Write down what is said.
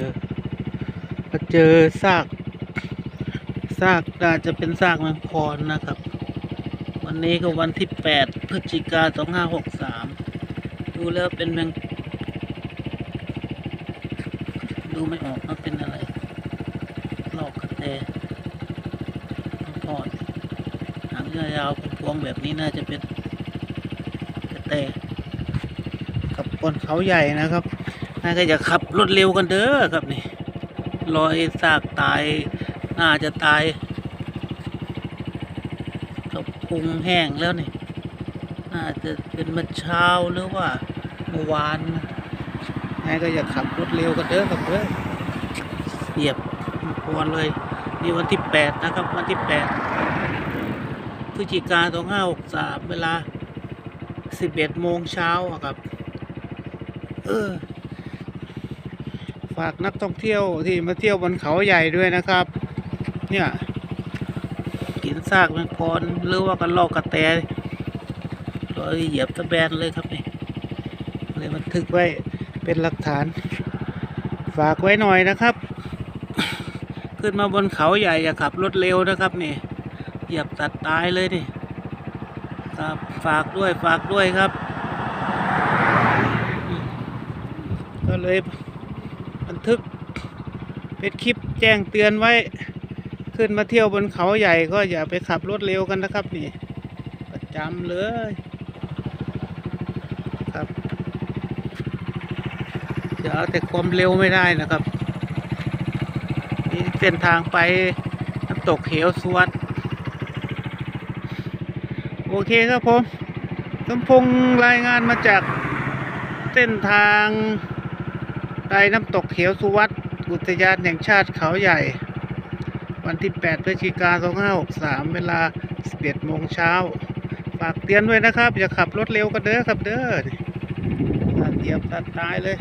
จอมาเจอซาก ซากน่าจะเป็นซากแมงพรนะครับ วันนี้ก็วันที่แปดพฤศจิกาสองห้าหกสามดูแล้วเป็นแมง ดูไม่ออกว่าเป็นอะไรลอกกระแตแมงพรหางยาวๆพวงแบบนี้น่าจะเป็นกระแตกับบนเขาใหญ่นะครับ น่าก็จะขับรถเร็วกันเด้อครับนี่รอยซากตาย น่าจะตายกับพุงแห้งแล้วนี่ น่าจะเป็นเมื่อเช้าหรือว่าเมื่อวานนะน่าก็จะขับรถเร็วกันเด้อครับเด้อเหยียบพวนเลย นี่วันที่แปดนะครับ วันที่แปดพฤศจิกาสองห้าหกสามเวลาสิบเอ็ดโมงเช้าครับ เออ ฝากนักท่องเที่ยวที่มาเที่ยวบนเขาใหญ่ด้วยนะครับ เนี่ยกินซากแมงพรหรือว่ากันลอกกระแตรอยเหยียบตะแบนเลยครับนี่เลยบันทึกไว้เป็นหลักฐาน ฝากไว้หน่อยนะครับ ขึ้นมาบนเขาใหญ่อย่าขับรถเร็วนะครับนี่เหยียบตัดตายเลยนี่ครับฝากด้วยฝากด้วยครับ ก็เลย บันทึก เป็นคลิปแจ้งเตือนไว้ ขึ้นมาเที่ยวบนเขาใหญ่ก็อย่าไปขับรถเร็วกันนะครับนี่ประจำเลยครับอย่าเอาแต่ความเร็วไม่ได้นะครับนี่เส้นทางไปน้ำตกเหวสวัสดโอเคครับผมสมพงษ์รายงานมาจากเส้นทาง ไปน้ำตกเขียวสุวัตอุทยานแห่งชาติเขาใหญ่ วันที่ 8 พฤศจิกายน 2563 เวลา 11 โมงเช้า ฝากเตือนด้วยนะครับ อย่าขับรถเร็วกันเด้อครับเด้อนี่อ่าเหยียบตัดตายเลย